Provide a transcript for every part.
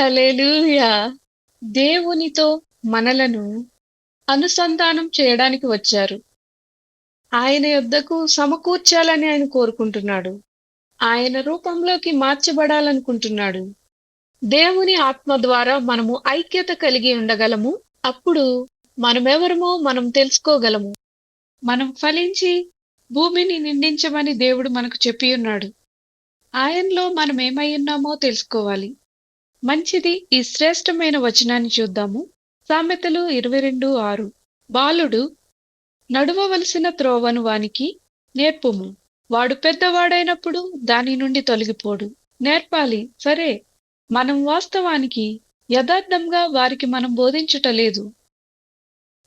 హల్లెలూయా. దేవునితో మనలను అనుసంధానం చేయడానికి వచ్చారు. ఆయన యొద్దకు సమకూర్చాలని ఆయన కోరుకుంటున్నాడు. ఆయన రూపంలోకి మార్చబడాలనుకుంటున్నాడు. దేవుని ఆత్మ ద్వారా మనము ఐక్యత కలిగి ఉండగలము. అప్పుడు మనమెవరమో మనం తెలుసుకోగలము. మనం ఫలించి భూమిని నిండించమని దేవుడు మనకు చెప్పి ఉన్నాడు. ఆయనలో మనం ఏమై ఉన్నామో తెలుసుకోవాలి. మంచిది. ఈ శ్రేష్టమైన వచనాన్ని చూద్దాము. సామెతలు ఇరవై రెండు ఆరు. బాలుడు నడువవలసిన త్రోవను వానికి నేర్పుము. వాడు పెద్దవాడైనప్పుడు దాని నుండి తొలగిపోడు. నేర్పాలి. సరే. మనం వాస్తవానికి యథార్థంగా వారికి మనం బోధించుటలేదు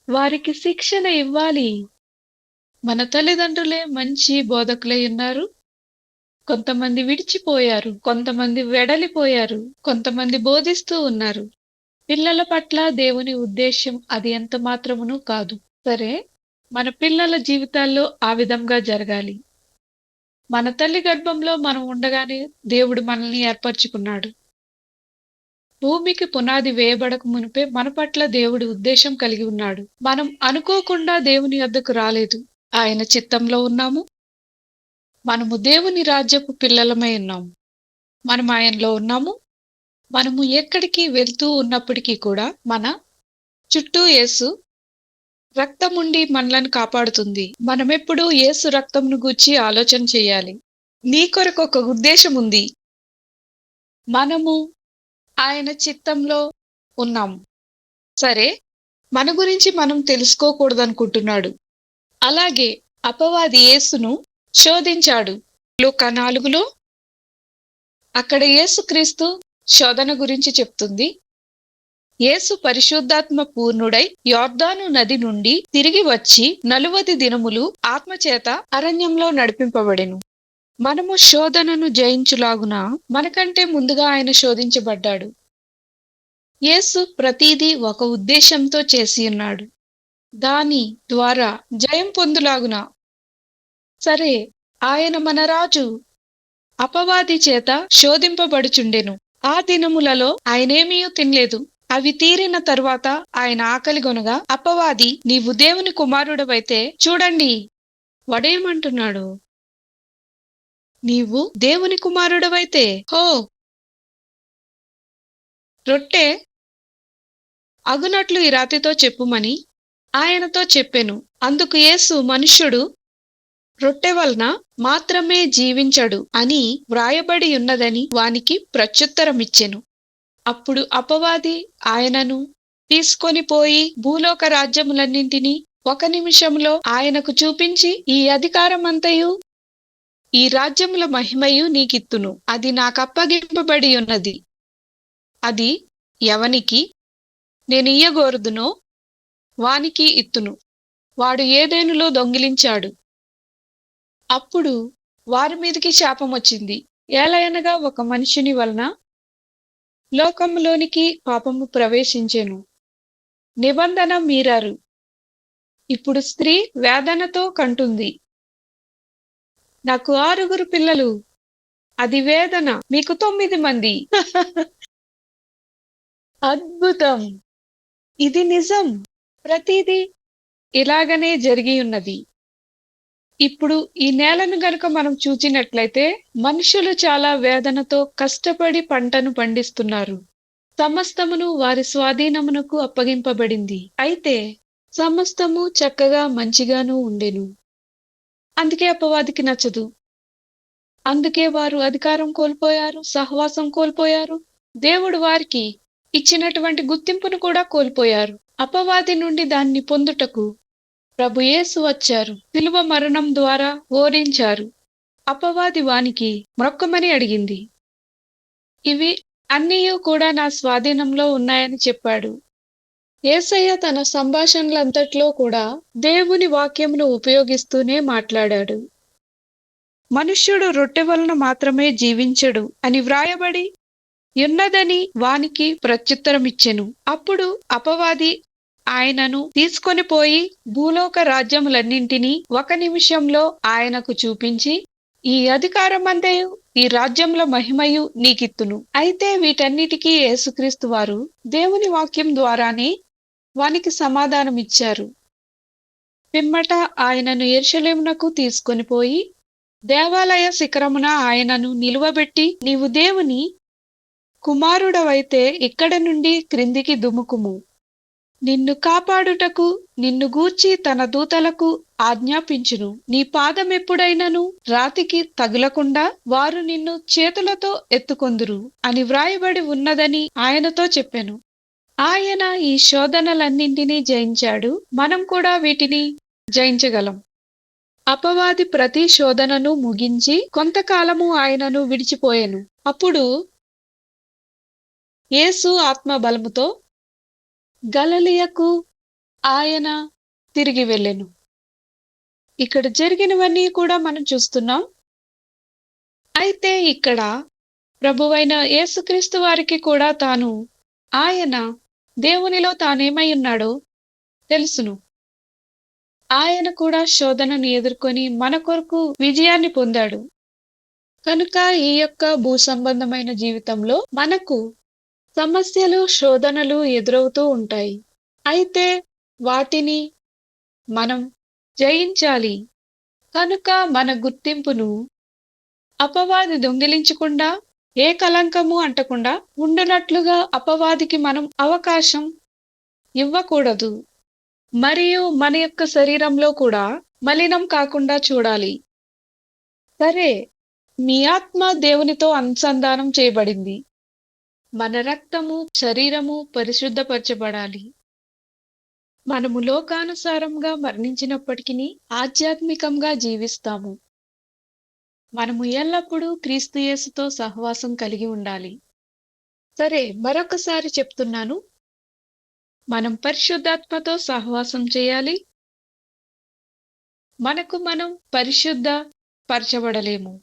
వారికి శిక్షణ ఇవ్వాలి. మన తల్లిదండ్రులే మంచి బోధకులై ఉన్నారు. కొంతమంది విడిచిపోయారు కొంతమంది వెడలిపోయారు కొంతమంది బోధిస్తూ ఉన్నారు. పిల్లల పట్ల దేవుని ఉద్దేశం అది ఎంత మాత్రమును కాదు. సరే మన పిల్లల జీవితాల్లో ఆ విధంగా జరగాలి. మన తల్లి గర్భంలో మనం ఉండగానే దేవుడు మనల్ని ఏర్పరచుకున్నాడు. భూమికి పునాది వేయబడక మునిపే మన పట్ల దేవుడి ఉద్దేశం కలిగి ఉన్నాడు. మనం అనుకోకుండా దేవుని వద్దకు రాలేదు. ఆయన చిత్తంలో ఉన్నాము మనము దేవుని రాజ్యపు పిల్లలమై ఉన్నాము. మనం ఆయనలో ఉన్నాము. మనము ఎక్కడికి వెళ్తూ ఉన్నప్పటికీ కూడా మన చుట్టూ యేసు రక్తముండి మనలను కాపాడుతుంది. మనమెప్పుడు యేసు రక్తంను గూర్చి ఆలోచన చేయాలి. నీ కొరకు ఒక ఉద్దేశం ఉంది. మనము ఆయన చిత్తంలో ఉన్నాం సరే మన గురించి మనం తెలుసుకోకూడదనుకుంటున్నాడు. అలాగే అపవాది యేసును శోధించాడు. లూకా నాలుగులో అక్కడ యేసుక్రీస్తు శోధన గురించి చెప్తుంది. యేసు పరిశుద్ధాత్మ పూర్ణుడై యోర్దాను నది నుండి తిరిగి వచ్చి నలువది దినములు ఆత్మచేత అరణ్యంలో నడిపింపబడెను. మనము శోధనను జయించులాగున మనకంటే ముందుగా ఆయన శోధించబడ్డాడు. యేసు ప్రతిదీ ఒక ఉద్దేశంతో చేసి ఉన్నాడు. దాని ద్వారా జయం పొందులాగున సరే ఆయన మన రాజు. అపవాది చేత శోధింపబడుచుండెను. ఆ దినములలో ఆయనేమీయూ తినలేదు. అవి తీరిన తరువాత ఆయన ఆకలిగొనగా అపవాది నీవు దేవుని కుమారుడవైతే చూడండి. వడేమంటున్నాడు? నీవు దేవుని కుమారుడవైతే? హో! రొట్టె అగునట్లు ఈ రాతితో చెప్పుమని ఆయనతో చెప్పెను. అందుకు యేసు మనుష్యుడు రొట్టె వలన మాత్రమే జీవించడు అని వ్రాయబడి ఉన్నదని వానికి ప్రత్యుత్తరమిచ్చెను. అప్పుడు అపవాది ఆయనను తీసుకొని పోయి భూలోక రాజ్యములన్నింటినీ ఒక నిమిషంలో ఆయనకు చూపించి ఈ అధికారమంతయు? ఈ రాజ్యముల మహిమయు నీకిత్తును. అది నాకప్పగింపబడి ఉన్నది అది ఎవనికి నేను ఇయ్యగోరుదునో వానికి ఇత్తును. వాడు ఏదేనులో దొంగిలించాడు. అప్పుడు వారి మీదకి శాపం వచ్చింది. ఏలయనగా ఒక మనిషిని వలన లోకంలోనికి పాపము ప్రవేశించెను. నిబంధన మీరారు. ఇప్పుడు స్త్రీ వేదనతో కంటుంది. నాకు ఆరుగురు పిల్లలు. అది వేదన. మీకు తొమ్మిది మంది. అద్భుతం. ఇది నిజం. ప్రతిదీ ఇలాగనే జరిగి ఉన్నది. ఇప్పుడు ఈ నేలను గనుక మనం చూచినట్లయితే మనుషులు చాలా వేదనతో కష్టపడి పంటను పండిస్తున్నారు. సమస్తమును వారి స్వాధీనమునకు అప్పగింపబడింది. అయితే సమస్తము చక్కగా మంచిగాను ఉండెను. అందుకే అపవాదికి నచ్చదు. అందుకే వారు అధికారం కోల్పోయారు సహవాసం కోల్పోయారు. దేవుడు వారికి ఇచ్చినటువంటి గుర్తింపును కూడా కోల్పోయారు. అపవాది నుండి దాన్ని పొందుటకు ప్రభు యేసు వచ్చారు. సిలువ మరణం ద్వారా ఓరించారు. అపవాది వానికి మ్రొక్కమని అడిగింది. ఇవి అన్నీ కూడా నా స్వాధీనంలో ఉన్నాయని చెప్పాడు. ఏసయ్య తన సంభాషణలంతట్లో కూడా దేవుని వాక్యమును ఉపయోగిస్తూనే మాట్లాడాడు. మనుష్యుడు రొట్టె వలన మాత్రమే జీవించడు అని వ్రాయబడి ఉన్నదని వానికి ప్రత్యుత్తరమిచ్చెను. అప్పుడు అపవాది ఆయనను తీసుకొని పోయి భూలోక రాజ్యములన్నింటినీ ఒక నిమిషంలో ఆయనకు చూపించి ఈ అధికారమంతయు ఈ రాజ్యంలో మహిమయు నీకిత్తును. అయితే వీటన్నిటికీ యేసుక్రీస్తు వారు దేవుని వాక్యం ద్వారానే వానికి సమాధానమిచ్చారు. పిమ్మట ఆయనను ఎరుషలేమునకు తీసుకొని పోయి దేవాలయ శిఖరమున ఆయనను నిలువబెట్టి నీవు దేవుని కుమారుడవైతే ఇక్కడ నుండి క్రిందికి దుముకుము నిన్ను కాపాడుటకు నిన్ను గూర్చి తన దూతలకు ఆజ్ఞాపించును. నీ పాదమెప్పుడైనను రాతికి తగులకుండా వారు నిన్ను చేతులతో ఎత్తుకొందురు అని వ్రాయబడి ఉన్నదని ఆయనతో చెప్పెను. ఆయన ఈ శోధనలన్నింటినీ జయించాడు. మనం కూడా వీటిని జయించగలం. అపవాది ప్రతి శోధనను ముగించి కొంతకాలము ఆయనను విడిచిపోయాను. అప్పుడు యేసు ఆత్మ బలముతో గలలియకు ఆయన తిరిగి వెళ్ళెను. ఇక్కడ జరిగినవన్నీ కూడా మనం చూస్తున్నాం. అయితే ఇక్కడ ప్రభువైన యేసుక్రీస్తు వారికి కూడా తాను ఆయన దేవునిలో తానేమై ఉన్నాడో తెలుసును. ఆయన కూడా శోధనను ఎదుర్కొని మన కొరకు విజయాన్ని పొందాడు. కనుక ఈ యొక్క భూ సంబంధమైన జీవితంలో మనకు సమస్యలు శోధనలు ఎదురవుతూ ఉంటాయి. అయితే వాటిని మనం జయించాలి. కనుక మన గుర్తింపును అపవాది దొంగిలించకుండా ఏ కలంకము అంటకుండా ఉండునట్లుగా అపవాదికి మనం అవకాశం ఇవ్వకూడదు. మరియు మన యొక్క శరీరంలో కూడా మలినం కాకుండా చూడాలి. సరే మీ ఆత్మ దేవునితో అనుసంధానం చేయబడింది. మన రక్తము శరీరము పరిశుద్ధపరచబడాలి. మనము లోకానుసారంగా మరణించినప్పటికీ ఆధ్యాత్మికంగా జీవిస్తాము. మనము ఎల్లప్పుడూ క్రీస్తుయేసుతో సహవాసం కలిగి ఉండాలి. సరే మరొకసారి చెప్తున్నాను. మనం పరిశుద్ధాత్మతో సహవాసం చేయాలి. మనకు మనం పరిశుద్ధ పరచబడలేము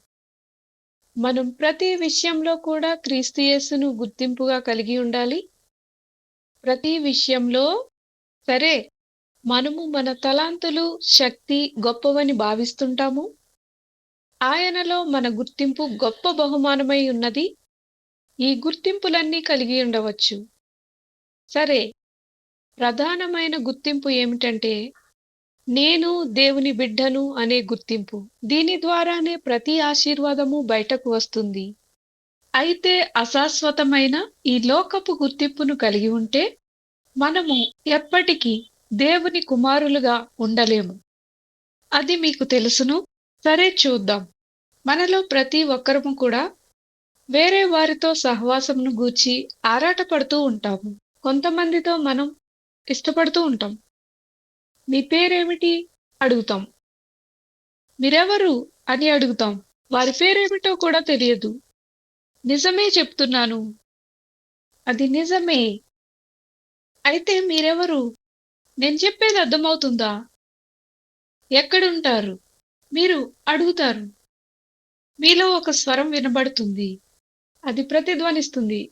మనం ప్రతి విషయంలో కూడా క్రీస్తుయేసును గుర్తింపుగా కలిగి ఉండాలి. ప్రతి విషయంలో సరే మనము మన తలాంతులు శక్తి గొప్పవని భావిస్తుంటాము. ఆయనలో మన గుర్తింపు గొప్ప బహుమానమై ఉన్నది. ఈ గుర్తింపులన్నీ కలిగి ఉండవచ్చు. సరే ప్రధానమైన గుర్తింపు ఏమిటంటే నేను దేవుని బిడ్డను అనే గుర్తింపు. దీని ద్వారానే ప్రతి ఆశీర్వాదము బయటకు వస్తుంది. అయితే అశాశ్వతమైన ఈ లోకపు గుర్తింపును కలిగి ఉంటే మనము ఎప్పటికీ దేవుని కుమారులుగా ఉండలేము. అది మీకు తెలుసును. సరే చూద్దాం. మనలో ప్రతి ఒక్కరము కూడా వేరే వారితో సహవాసమును గూర్చి ఆరాటపడుతూ ఉంటాము. కొంతమందితో మనం ఇష్టపడుతూ ఉంటాం. మీ పేరేమిటి? అడుగుతాం. మీరెవరు? అని అడుగుతాం. వారి పేరేమిటో కూడా తెలియదు. నిజమే చెప్తున్నాను. అది నిజమే. అయితే మీరెవరు? నేను చెప్పేది అర్థమవుతుందా? ఎక్కడుంటారు? మీరు అడుగుతారు. మీలో ఒక స్వరం వినబడుతుంది. అది ప్రతిధ్వనిస్తుంది.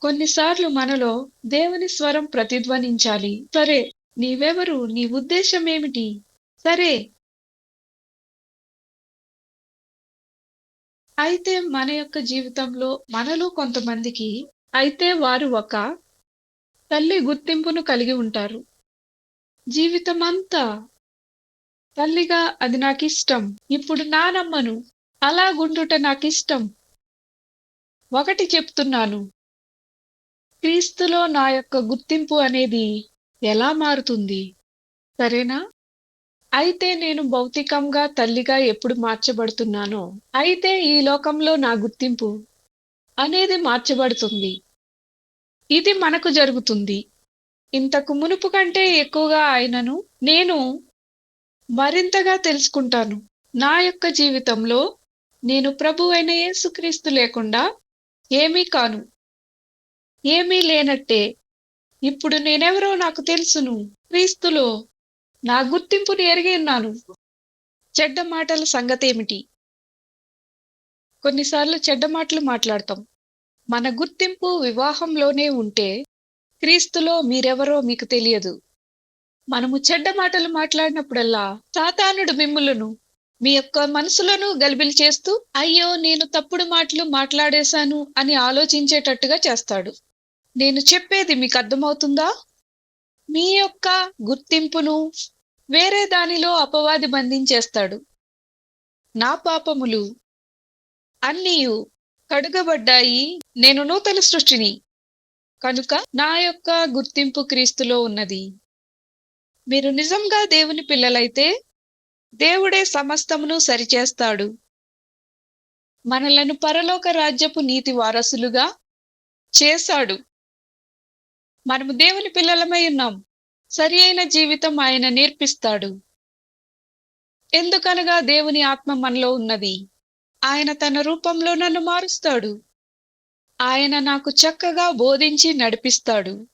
కొన్నిసార్లు మనలో దేవుని స్వరం ప్రతిధ్వనించాలి. సరే నీవెవరు? నీ ఉద్దేశం ఏమిటి? సరే. అయితే మన యొక్క జీవితంలో మనలో కొంతమందికి అయితే వారు ఒక తల్లి గుర్తింపును కలిగి ఉంటారు. జీవితమంతా తల్లిగా అది నాకు ఇష్టం ఇప్పుడు నానమ్మను అలా గుండుట నాకు ఇష్టం ఒకటి చెప్తున్నాను. క్రీస్తులో నా యొక్క గుర్తింపు అనేది ఎలా మారుతుంది? సరేనా? అయితే నేను భౌతికంగా తల్లిగా ఎప్పుడు మార్చబడుతున్నానో అయితే ఈ లోకంలో నా గుర్తింపు అనేది మార్చబడుతుంది. ఇది మనకు జరుగుతుంది. ఇంతకు మునుపు కంటే ఎక్కువగా ఆయనను నేను మరింతగా తెలుసుకుంటాను. నా యొక్క జీవితంలో నేను ప్రభు అయిన యేసుక్రీస్తు లేకుండా ఏమీ కాను. ఏమీ లేనట్టే ఇప్పుడు నేనెవరో నాకు తెలుసును. క్రీస్తులో నా గుర్తింపును ఎరిగి ఉన్నాను. చెడ్డ మాటల సంగతి ఏమిటి కొన్నిసార్లు చెడ్డ మాటలు మాట్లాడతాం. మన గుర్తింపు వివాహంలోనే ఉంటే క్రీస్తులో మీరెవరో మీకు తెలియదు. మనము చెడ్డ మాటలు మాట్లాడినప్పుడల్లా సాతానుడు మిమ్ములను మీ యొక్క మనసులను గలిబిలి చేస్తూ అయ్యో నేను తప్పుడు మాటలు మాట్లాడేశాను అని ఆలోచించేటట్టుగా చేస్తాడు. నేను చెప్పేది మీకు అర్థమవుతుందా మీ యొక్క గుర్తింపును వేరే దానిలో అపవాది బంధించేస్తాడు. నా పాపములు అన్నీయు కడుగబడ్డాయి నేను నూతన సృష్టిని. కనుక నా యొక్క గుర్తింపు క్రీస్తులో ఉన్నది. మీరు నిజంగా దేవుని పిల్లలైతే దేవుడే సమస్తమును సరిచేస్తాడు. మనలను పరలోక రాజ్యపు నీతి వారసులుగా చేశాడు. మనము దేవుని పిల్లలమై ఉన్నాం. సరి అయిన జీవితం ఆయన నేర్పిస్తాడు. ఎందుకనగా దేవుని ఆత్మ మనలో ఉన్నది? ఆయన తన రూపంలో నన్ను మారుస్తాడు. ఆయన నాకు చక్కగా బోధించి నడిపిస్తాడు.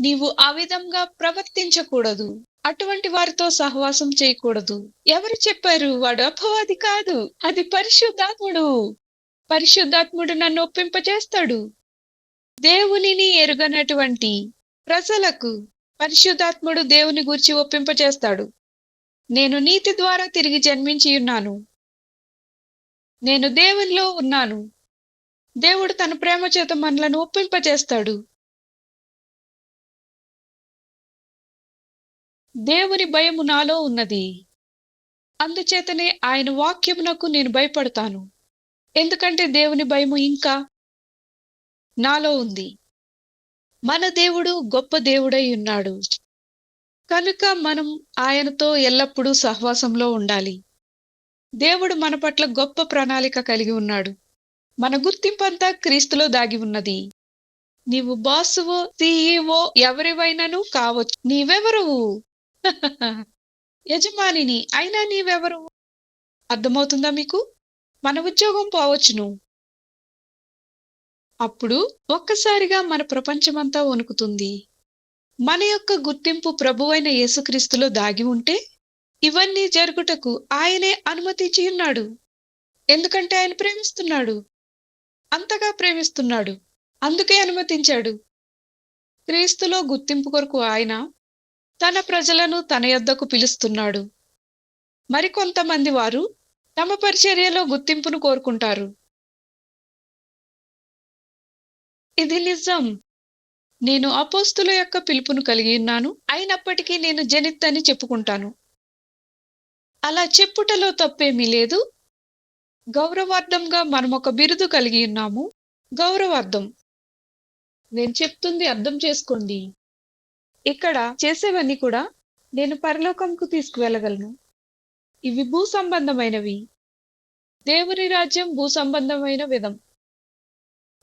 నీవు ఆ విధంగా ప్రవర్తించకూడదు. అటువంటి వారితో సహవాసం చేయకూడదు. ఎవరు చెప్పారు? వాడు అపవాది కాదు. అది పరిశుద్ధాత్ముడు. పరిశుద్ధాత్ముడు నన్ను ఒప్పింపజేస్తాడు. దేవునిని ఎరుగనటువంటి ప్రజలకు పరిశుద్ధాత్ముడు దేవుని గురించి ఒప్పింపజేస్తాడు నేను నీతి ద్వారా తిరిగి జన్మించి ఉన్నాను. నేను దేవునిలో ఉన్నాను. దేవుడు తన ప్రేమ చేత మనలను ఒప్పింపజేస్తాడు దేవుని భయము నాలో ఉన్నది. అందుచేతనే ఆయన వాక్యమునకు నేను భయపడతాను. ఎందుకంటే దేవుని భయము ఇంకా నాలో ఉంది. మన దేవుడు గొప్ప దేవుడై ఉన్నాడు. కనుక మనం ఆయనతో ఎల్లప్పుడూ సహవాసంలో ఉండాలి. దేవుడు మన పట్ల గొప్ప ప్రణాళిక కలిగి ఉన్నాడు. మన గుర్తింపంతా క్రీస్తులో దాగి ఉన్నది. నీవు బాసువో సీఈఓ ఎవరివైనాను కావచ్చు. నీవెవరువు? యజమానిని అయినా నీవెవరు అర్థమవుతుందా మీకు? మన ఉద్యోగం పోవచ్చును. అప్పుడు ఒక్కసారిగా మన ప్రపంచమంతా వణుకుతుంది. మన యొక్క గుర్తింపు ప్రభువైన యేసుక్రీస్తులో దాగి ఉంటే ఇవన్నీ జరుగుటకు ఆయనే అనుమతించి ఉన్నాడు. ఎందుకంటే ఆయన ప్రేమిస్తున్నాడు. అంతగా ప్రేమిస్తున్నాడు. అందుకే అనుమతించాడు. క్రీస్తులో గుర్తింపు కొరకు ఆయన తన ప్రజలను తన యొద్దకు పిలుస్తున్నాడు. మరికొంతమంది వారు తమ పరిచర్యలో గుర్తింపును కోరుకుంటారు. ఇది నిజం. నేను అపోస్తుల యొక్క పిలుపును కలిగి ఉన్నాను. అయినప్పటికీ నేను జనిత్ అని చెప్పుకుంటాను. అలా చెప్పుటలో తప్పేమీ లేదు. గౌరవార్థంగా మనం ఒక బిరుదు కలిగి ఉన్నాము. గౌరవార్థం. నేను చెప్తుంది అర్థం చేసుకోండి. ఇక్కడ చేసేవన్నీ కూడా నేను పరలోకంకు తీసుకువెళ్ళగలను. ఇవి భూ సంబంధమైనవి. దేవుని రాజ్యం భూ సంబంధమైన విధం.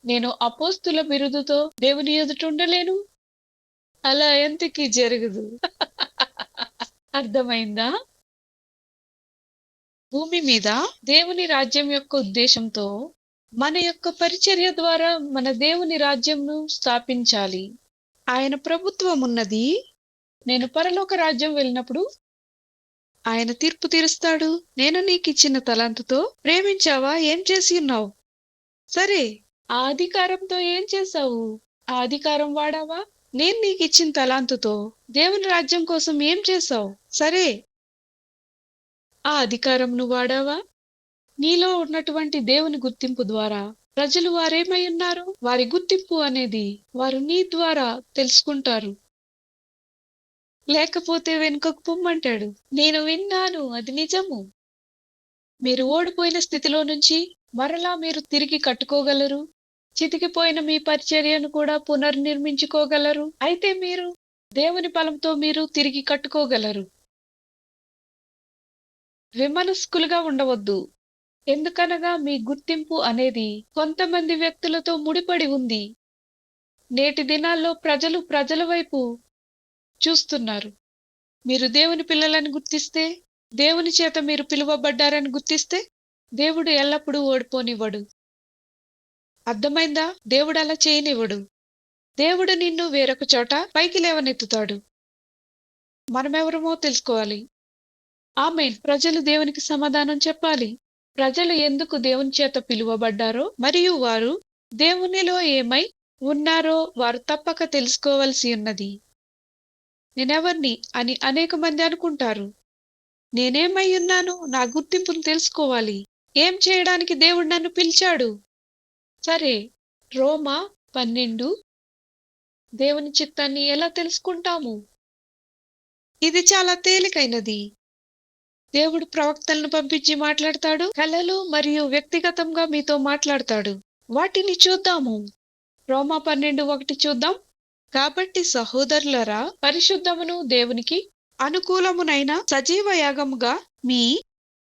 నేను అపోస్తుల బిరుదుతో దేవుని ఎదుట ఉండలేను. అలా ఎంతకి జరగదు? అర్థమైందా? భూమి మీద దేవుని రాజ్యం యొక్క ఉద్దేశంతో మన యొక్క పరిచర్య ద్వారా మన దేవుని రాజ్యంను స్థాపించాలి. ఆయన ప్రభుత్వం ఉన్నది. నేను పరలోక రాజ్యం వెళ్ళినప్పుడు ఆయన తీర్పు తీరుస్తాడు. నేను నీకు ఇచ్చిన తలాంతుతో ప్రేమించావా? ఏం చేసి ఉన్నావు? సరే ఆ అధికారంతో ఏం చేశావు? ఆ అధికారం వాడావా? నేను నీకు ఇచ్చిన తలాంతుతో. దేవుని రాజ్యం కోసం ఏం చేశావు? సరే. ఆ అధికారంను వాడావా? నీలో ఉన్నటువంటి దేవుని గుర్తింపు ద్వారా. ప్రజలు వారేమై ఉన్నారు? వారి గుర్తింపు అనేది వారు నీ ద్వారా తెలుసుకుంటారు. లేకపోతే వెనుకకు పొమ్మంటాడు. నేను విన్నాను. అది నిజము. మీరు ఓడిపోయిన స్థితిలో నుంచి మరలా మీరు తిరిగి కట్టుకోగలరు? చితికిపోయిన మీ పరిచర్యను కూడా పునర్నిర్మించుకోగలరు. అయితే మీరు దేవుని బలంతో మీరు తిరిగి కట్టుకోగలరు. విమనస్కులుగా ఉండవద్దు. ఎందుకనగా మీ గుర్తింపు అనేది కొంతమంది వ్యక్తులతో ముడిపడి ఉంది. నేటి దినాల్లో ప్రజలు ప్రజల వైపు చూస్తున్నారు. మీరు దేవుని పిల్లలని గుర్తిస్తే దేవుని చేత మీరు పిలువబడ్డారని గుర్తిస్తే దేవుడు ఎల్లప్పుడూ ఓడిపోనివ్వడు. అర్థమైందా? దేవుడు అలా చేయనివ్వడు. దేవుడు నిన్ను వేరొక చోట పైకి లేవనెత్తుతాడు. మనమెవరమో తెలుసుకోవాలి. ఆమె ప్రజలు దేవునికి సమాధానం చెప్పాలి. ప్రజలు ఎందుకు దేవుని చేత పిలువబడ్డారో మరియు వారు దేవునిలో ఏమై ఉన్నారో వారు తప్పక తెలుసుకోవలసి ఉన్నది. నేనెవర్ని? అని అనేక మంది అనుకుంటారు. నేనేమై ఉన్నాను? నా గుర్తింపును తెలుసుకోవాలి. ఏం చేయడానికి దేవుడు నన్ను పిలిచాడు? సరే రోమా పన్నెండు. దేవుని చిత్తాన్ని ఎలా తెలుసుకుంటాము? ఇది చాలా తేలికైనది. దేవుడు ప్రవక్తలను పంపించి మాట్లాడతాడు కళలు మరియు వ్యక్తిగతంగా మీతో మాట్లాడతాడు. వాటిని చూద్దాము. రోమా పన్నెండు ఒకటి చూద్దాం. కాబట్టి సహోదరులరా పరిశుద్ధమును దేవునికి అనుకూలమునైన సజీవ యాగముగా మీ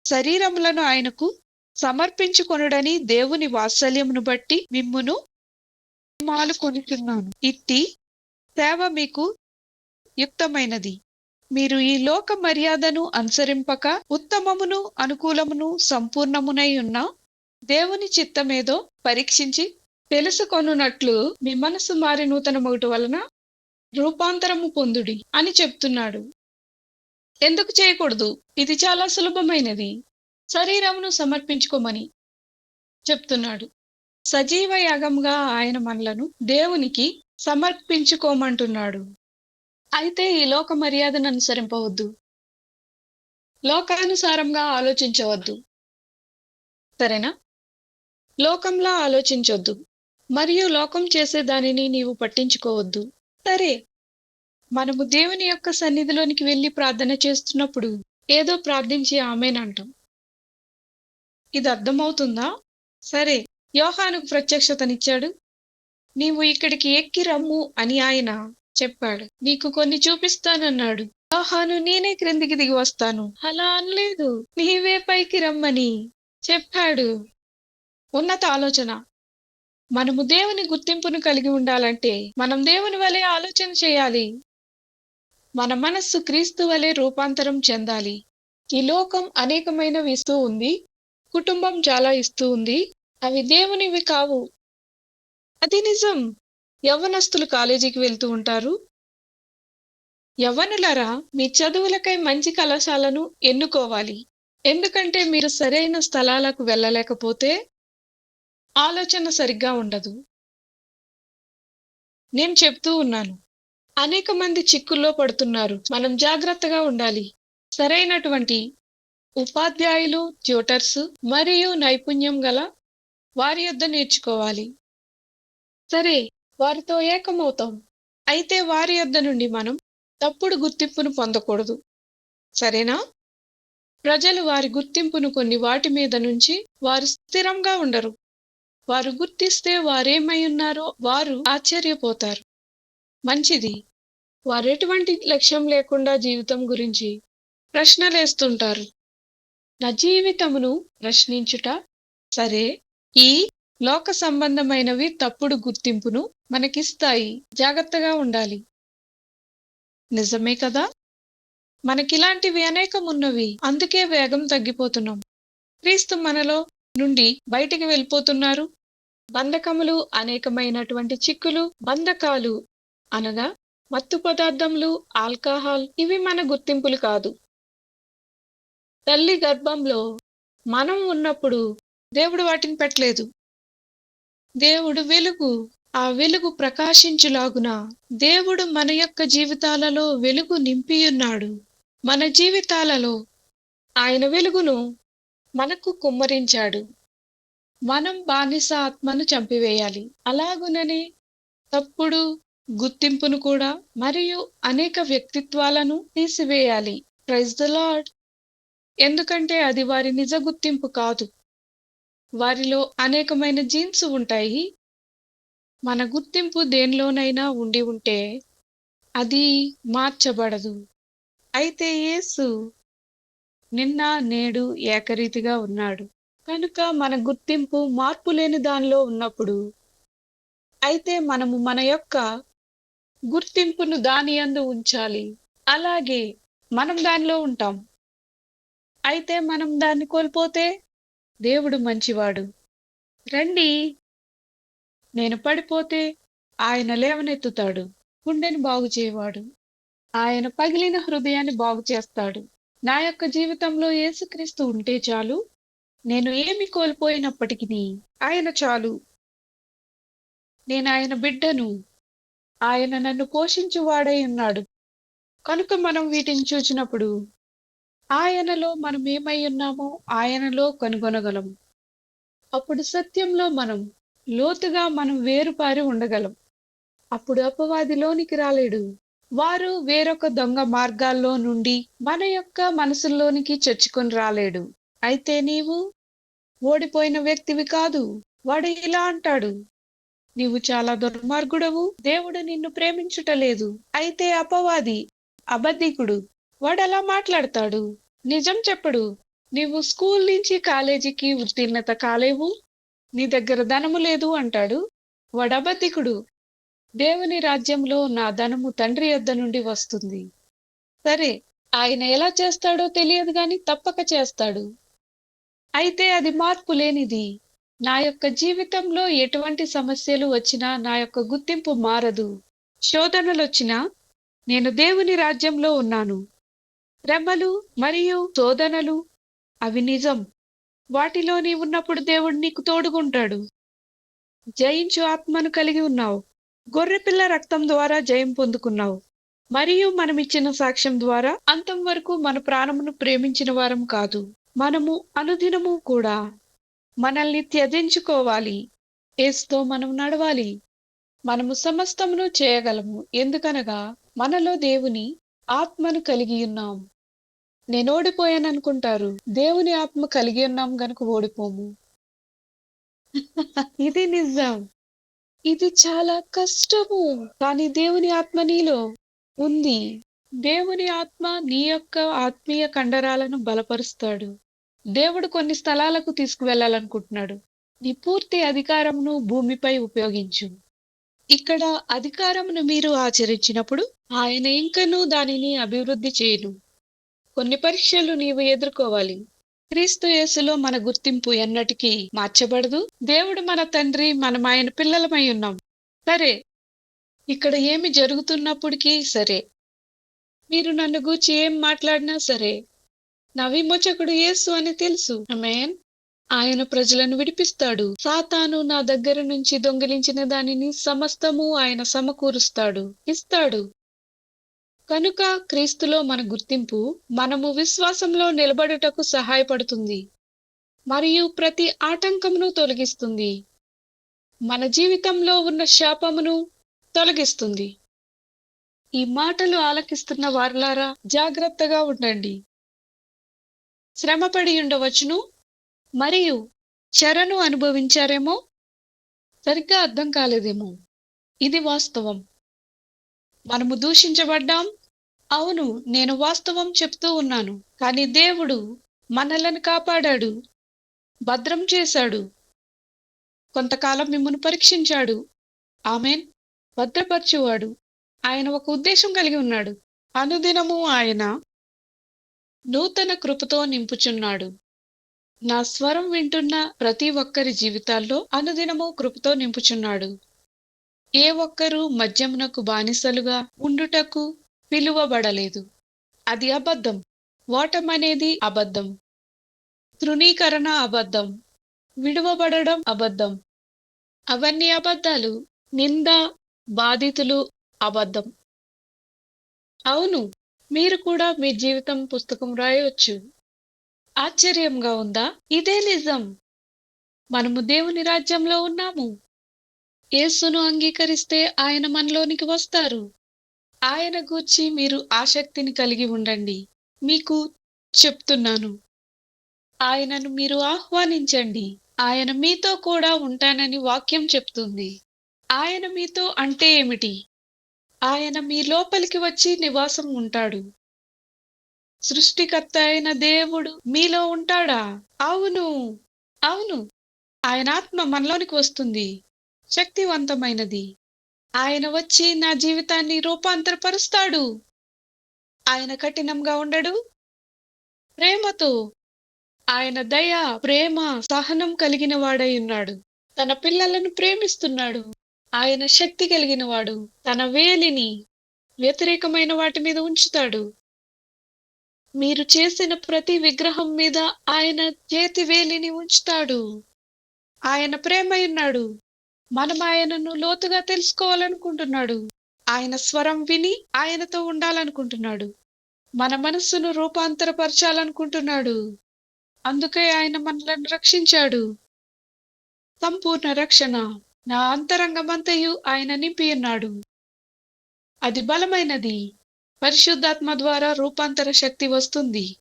శరీరములను ఆయనకు సమర్పించుకొనుడని దేవుని వాత్సల్యమును బట్టి మిమ్మును మాలుకొనిచున్నాను ఇట్టి సేవ మీకు యుక్తమైనది. మీరు ఈ లోక మర్యాదను అనుసరింపక ఉత్తమమును అనుకూలమును సంపూర్ణమునై ఉన్న దేవుని చిత్తమేదో పరీక్షించి తెలుసుకొనున్నట్లు మీ మనసు మారి నూతన మొగటు వలన రూపాంతరము పొందుడి అని చెప్తున్నాడు. ఎందుకు చేయకూడదు? ఇది చాలా సులభమైనది. శరీరమును సమర్పించుకోమని చెప్తున్నాడు. సజీవ యాగంగా ఆయన మనలను దేవునికి సమర్పించుకోమంటున్నాడు. అయితే ఈ లోక మర్యాదను అనుసరింపవద్దు. లోకానుసారంగా ఆలోచించవద్దు. సరేనా? లోకంలా ఆలోచించొద్దు. మరియు లోకం చేసే దానిని నీవు పట్టించుకోవద్దు. సరే. మనము దేవుని యొక్క సన్నిధిలోనికి వెళ్ళి ప్రార్థన చేస్తున్నప్పుడు ఏదో ప్రార్థించి ఆమెనంటాం. ఇది అర్థమవుతుందా? సరే యోహానుకు ప్రత్యక్షతనిచ్చాడు. నీవు ఇక్కడికి ఎక్కి రమ్ము అని ఆయన చెప్పాడు. నీకు కొన్ని చూపిస్తానన్నాడు. యోహాను నేనే క్రిందికి దిగి వస్తాను. అలా అనలేదు. నీవే పైకి రమ్మని చెప్పాడు. ఉన్నత ఆలోచన. మనము దేవుని గుర్తింపును కలిగి ఉండాలంటే మనం దేవుని వలె ఆలోచన చేయాలి. మన మనస్సు క్రీస్తు వలె రూపాంతరం చెందాలి. ఈ లోకం అనేకమైనవి ఇస్తూ ఉంది. కుటుంబం చాలా ఇస్తూ ఉంది. అవి దేవునివి కావు. అది నిజం. యవ్వనస్తులు కాలేజీకి వెళ్తూ ఉంటారు. యవ్వనులారా మీ చదువులకై మంచి కళాశాలను ఎన్నుకోవాలి. ఎందుకంటే మీరు సరైన స్థలాలకు వెళ్ళలేకపోతే ఆలోచన సరిగ్గా ఉండదు. నేను చెప్తూ ఉన్నాను. అనేక మంది చిక్కుల్లో పడుతున్నారు. మనం జాగ్రత్తగా ఉండాలి. సరైనటువంటి ఉపాధ్యాయులు ట్యూటర్స్ మరియు నైపుణ్యం గల వారి యొద్ద నేర్చుకోవాలి. సరే వారితో ఏకమవుతాం. అయితే వారి యొద్ద నుండి మనం తప్పుడు గుర్తింపును పొందకూడదు. సరేనా? ప్రజలు వారి గుర్తింపును కొన్ని వాటి మీద నుంచి వారు స్థిరంగా ఉండరు. వారు గుర్తిస్తే వారేమై ఉన్నారో వారు ఆశ్చర్యపోతారు. మంచిది. వారు ఎటువంటి లక్ష్యం లేకుండా జీవితం గురించి ప్రశ్నలేస్తుంటారు. నా జీవితమును ప్రశ్నించుట సరే. ఈ లోక సంబంధమైనవి తప్పుడు గుర్తింపును మనకిస్తాయి. జాగ్రత్తగా ఉండాలి. నిజమే కదా? మనకిలాంటివి అనేకం ఉన్నవి అందుకే వేగం తగ్గిపోతున్నాం. క్రీస్తు మనలో నుండి బయటికి వెళ్ళిపోతున్నారు. బంధకములు అనేకమైనటువంటి చిక్కులు బంధకాలు అనగా మత్తు పదార్థములు ఆల్కహాల్ ఇవి మన గుర్తింపులు కాదు. తల్లి గర్భంలో మనం ఉన్నప్పుడు దేవుడు వాటిని పెట్టలేదు. దేవుడు వెలుగు ఆ వెలుగు ప్రకాశించులాగున దేవుడు మన యొక్క జీవితాలలో వెలుగు నింపియున్నాడు. మన జీవితాలలో ఆయన వెలుగును మనకు కుమ్మరించాడు. మనం బానిస ఆత్మను చంపివేయాలి. అలాగుననే తప్పుడు గుర్తింపును కూడా మరియు అనేక వ్యక్తిత్వాలను తీసివేయాలి. ప్రైజ్ ద లాడ్ ఎందుకంటే అది వారి నిజ గుర్తింపు కాదు. వారిలో అనేకమైన జీన్స్ ఉంటాయి. మన గుర్తింపు దేనిలోనైనా ఉండి ఉంటే అది మార్చబడదు. అయితే యేసు నిన్న నేడు ఏకరీతిగా ఉన్నాడు. కనుక మన గుర్తింపు మార్పు లేని దానిలో ఉన్నప్పుడు అయితే మనము మన యొక్క గుర్తింపును దాని యందు ఉంచాలి. అలాగే మనం దానిలో ఉంటాం. అయితే మనం దాన్ని కోల్పోతే దేవుడు మంచివాడు. రండి. నేను పడిపోతే ఆయన లేవనెత్తుతాడు. గుండెని బాగు చేయవాడు. ఆయన పగిలిన హృదయాన్ని బాగు చేస్తాడు. నా యొక్క జీవితంలో యేసుక్రీస్తు ఉంటే చాలు. నేను ఏమి కోల్పోయినప్పటికీ ఆయన చాలు. నేను ఆయన బిడ్డను. ఆయన నన్ను పోషించువాడై ఉన్నాడు. కనుక మనం వీటిని చూచినప్పుడు ఆయనలో మనం ఏమై ఉన్నామో ఆయనలో కనుగొనగలం అప్పుడు సత్యంలో మనం లోతుగా మనం వేరుపారి ఉండగలం. అప్పుడు అపవాదిలోనికి రాలేడు. వారు వేరొక దొంగ మార్గాల్లో నుండి మన యొక్క మనసుల్లోనికి చొచ్చుకొని రాలేడు. అయితే నీవు ఓడిపోయిన వ్యక్తివి కాదు. వాడు ఇలా అంటాడు. నీవు చాలా దుర్మార్గుడవు. దేవుడు నిన్ను ప్రేమించుటలేదు. అయితే అపవాది అబద్ధికుడు వాడు అలా మాట్లాడతాడు? నిజం చెప్పడు. నీవు స్కూల్ నుంచి కాలేజీకి ఉత్తీర్ణత కాలేవు. నీ దగ్గర ధనము లేదు అంటాడు. వడబతికుడు. దేవుని రాజ్యంలో నా ధనము తండ్రి యొద్ద నుండి వస్తుంది. సరే ఆయన ఎలా చేస్తాడో తెలియదు గాని తప్పక చేస్తాడు. అయితే అది మార్పు లేనిది. నా యొక్క జీవితంలో ఎటువంటి సమస్యలు వచ్చినా నా యొక్క గుర్తింపు మారదు. శోధనలొచ్చినా నేను దేవుని రాజ్యంలో ఉన్నాను. శ్రమలు మరియు శోధనలు అవి నిజం. వాటిలో నీ ఉన్నప్పుడు దేవుడు నీకు తోడుగుంటాడు. జయించు ఆత్మను కలిగి ఉన్నావు. గొర్రెపిల్ల రక్తం ద్వారా జయం పొందుకున్నావు. మరియు మనమిచ్చిన సాక్ష్యం ద్వారా అంతం వరకు మన ప్రాణమును ప్రేమించిన వారం కాదు. మనము అనుదినము కూడా మనల్ని త్యజించుకోవాలి. ఏసుతో మనం నడవాలి. మనము సమస్తమును చేయగలము. ఎందుకనగా మనలో దేవుని ఆత్మను కలిగి ఉన్నాం. నేను ఓడిపోయాను అనుకుంటారు దేవుని ఆత్మ కలిగి ఉన్నాం గనుక ఓడిపోము. ఇది నిజం. ఇది చాలా కష్టము. కానీ దేవుని ఆత్మ నీలో ఉంది. దేవుని ఆత్మ నీ యొక్క ఆత్మీయ కండరాలను బలపరుస్తాడు. దేవుడు కొన్ని స్థలాలకు తీసుకువెళ్ళాలనుకుంటున్నాడు. నీ పూర్తి అధికారమును భూమిపై ఉపయోగించు. ఇక్కడ అధికారమును మీరు ఆచరించినప్పుడు ఆయన ఇంకనూ దానిని అభివృద్ధి చేయను. కొన్ని పరీక్షలు నీవు ఎదుర్కోవాలి. క్రీస్తు యేసులో మన గుర్తింపు ఎన్నటికీ మార్చబడదు. దేవుడు మన తండ్రి మనం ఆయన పిల్లలమై ఉన్నాం. సరే ఇక్కడ ఏమి జరుగుతున్నప్పటికీ సరే మీరు నన్ను గూర్చి ఏం మాట్లాడినా సరే నా విమోచకుడు యేసు అని తెలుసు. అమేన్ ఆయన ప్రజలను విడిపిస్తాడు. సాతాను నా దగ్గర నుంచి దొంగిలించిన దానిని సమస్తము ఆయన సమకూరుస్తాడు. ఇస్తాడు. కనుక క్రీస్తులో మన గుర్తింపు మనము విశ్వాసంలో నిలబడుటకు సహాయపడుతుంది. మరియు ప్రతి ఆటంకమును తొలగిస్తుంది. మన జీవితంలో ఉన్న శాపమును తొలగిస్తుంది. ఈ మాటలు ఆలకిస్తున్న వారులారా జాగ్రత్తగా ఉండండి. శ్రమపడి ఉండవచ్చును మరియు చెరను అనుభవించారేమో? సరిగ్గా అర్థం కాలేదేమో? ఇది వాస్తవం. మనము దూషించబడ్డాం? అవును నేను వాస్తవం చెప్తూ ఉన్నాను. కానీ దేవుడు మనలను కాపాడాడు. భద్రం చేశాడు. కొంతకాలం మిమ్మల్ని పరీక్షించాడు. ఆమెన్. భద్రపరచువాడు. ఆయన ఒక ఉద్దేశం కలిగి ఉన్నాడు. అనుదినము ఆయన నూతన కృపతో నింపుచున్నాడు. నా స్వరం వింటున్న ప్రతి ఒక్కరి జీవితాల్లో అనుదినము కృపతో నింపుచున్నాడు. ఏ ఒక్కరూ మద్యమునకు బానిసలుగా ఉండుటకు పిలువబడలేదు. అది అబద్ధం. ఓటమనేది అబద్ధం. తృణీకరణ అబద్ధం. విడువబడడం అబద్ధం. అవన్నీ అబద్ధాలు. నింద బాధితులు అబద్ధం. అవును మీరు కూడా మీ జీవితం పుస్తకం రాయవచ్చు ఆశ్చర్యంగా ఉందా? ఇదే నిజం. మనము దేవుని రాజ్యంలో ఉన్నాము. యేసును అంగీకరిస్తే ఆయన మనలోనికి వస్తారు. ఆయన గూర్చి మీరు ఆసక్తిని కలిగి ఉండండి. మీకు చెప్తున్నాను. ఆయనను మీరు ఆహ్వానించండి. ఆయన మీతో కూడా ఉంటానని వాక్యం చెప్తుంది. ఆయన మీతో అంటే ఏమిటి? ఆయన మీ లోపలికి వచ్చి నివాసం ఉంటాడు. సృష్టికర్త అయిన దేవుడు మీలో ఉంటాడా? అవును. అవును. ఆయన ఆత్మ మనలోనికి వస్తుంది. శక్తివంతమైనది. ఆయన వచ్చి నా జీవితాన్ని రూపాంతరపరుస్తాడు. ఆయన కఠినంగా ఉండడు. ప్రేమతో. ఆయన దయ ప్రేమ సహనం కలిగిన వాడై ఉన్నాడు. తన పిల్లలను ప్రేమిస్తున్నాడు. ఆయన శక్తి కలిగిన వాడు. తన వేలిని వ్యతిరేకమైన వాటి మీద ఉంచుతాడు. మీరు చేసిన ప్రతి విగ్రహం మీద ఆయన చేతి వేలిని ఉంచుతాడు. ఆయన ప్రేమ ఉన్నాడు మనం ఆయనను లోతుగా తెలుసుకోవాలనుకుంటున్నాడు. ఆయన స్వరం విని ఆయనతో ఉండాలనుకుంటున్నాడు. మన మనస్సును రూపాంతరపరచాలనుకుంటున్నాడు. అందుకే ఆయన మనలను రక్షించాడు. సంపూర్ణ రక్షణ. నా అంతరంగమంతయు ఆయన నింపి ఉన్నాడు. అది బలమైనది. పరిశుద్ధాత్మ ద్వారా రూపాంతర శక్తి వస్తుంది.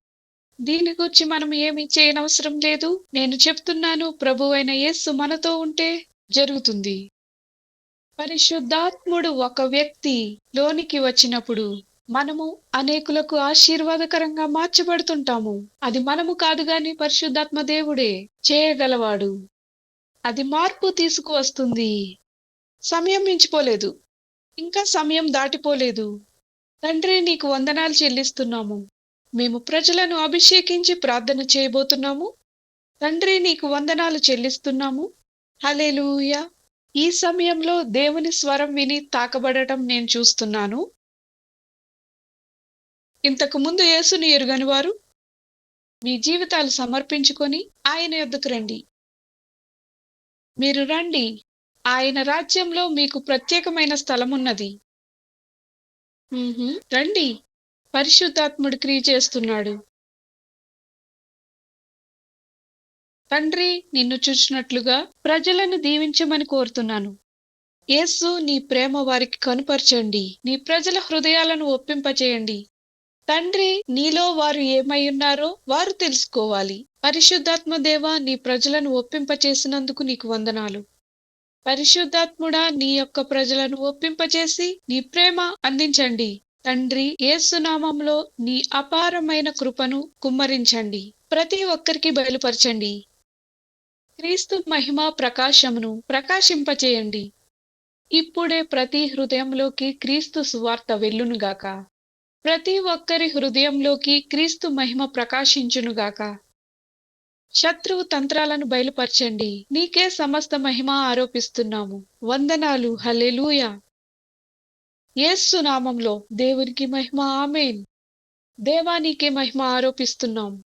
దీని గురించి మనం ఏమీ చేయనవసరం లేదు. నేను చెప్తున్నాను ప్రభు అయిన యేస్సు మనతో ఉంటే జరుగుతుంది. పరిశుద్ధాత్ముడు ఒక వ్యక్తి లోనికి వచ్చినప్పుడు మనము అనేకులకు ఆశీర్వాదకరంగా మార్చబడుతుంటాము. అది మనము కాదు గాని పరిశుద్ధాత్మ దేవుడే చేయగలవాడు. అది మార్పు తీసుకువస్తుంది. సమయం మించిపోలేదు. ఇంకా సమయం దాటిపోలేదు. తండ్రి నీకు వందనాలు చెల్లిస్తున్నాము. మేము ప్రజలను అభిషేకించి ప్రార్థన చేయబోతున్నాము. తండ్రి నీకు వందనాలు చెల్లిస్తున్నాము. హలేలుయ ఈ సమయంలో దేవుని స్వరం విని తాకబడటం నేను చూస్తున్నాను. ఇంతకు ముందు యేసుని ఎరుగని వారు మీ జీవితాలు సమర్పించుకొని ఆయన యొద్దకు రండి. మీరు రండి. ఆయన రాజ్యంలో మీకు ప్రత్యేకమైన స్థలం ఉన్నది. రండి. పరిశుద్ధాత్ముడు క్రియ చేస్తున్నాడు. తండ్రి నిన్ను చూచినట్లుగా ప్రజలను దీవించమని కోరుతున్నాను. యేసు నీ ప్రేమ వారికి కనుపరచండి. నీ ప్రజల హృదయాలను ఒప్పింపచేయండి తండ్రి నీలో వారు ఏమై ఉన్నారో వారు తెలుసుకోవాలి. పరిశుద్ధాత్మ దేవ నీ ప్రజలను ఒప్పింపచేసినందుకు నీకు వందనాలు. పరిశుద్ధాత్ముడా నీ యొక్క ప్రజలను ఒప్పింపచేసి నీ ప్రేమ అందించండి. తండ్రి ఏసునామంలో నీ అపారమైన కృపను కుమ్మరించండి. ప్రతి ఒక్కరికి బయలుపరచండి. క్రీస్తు మహిమ ప్రకాశమును ప్రకాశింపచేయండి. ఇప్పుడే ప్రతి హృదయంలోకి క్రీస్తు సువార్త వెళ్ళునుగాక. ప్రతి ఒక్కరి హృదయంలోకి క్రీస్తు మహిమ ప్రకాశించునుగాక. శత్రువు తంత్రాలను బయలుపరచండి. నీకే సమస్త మహిమ ఆరోపిస్తున్నాము. వందనాలు. హలెలూయ యేసు నామంలో దేవునికి మహిమ. ఆమెన్. దేవా నీకే మహిమ ఆరోపిస్తున్నాం.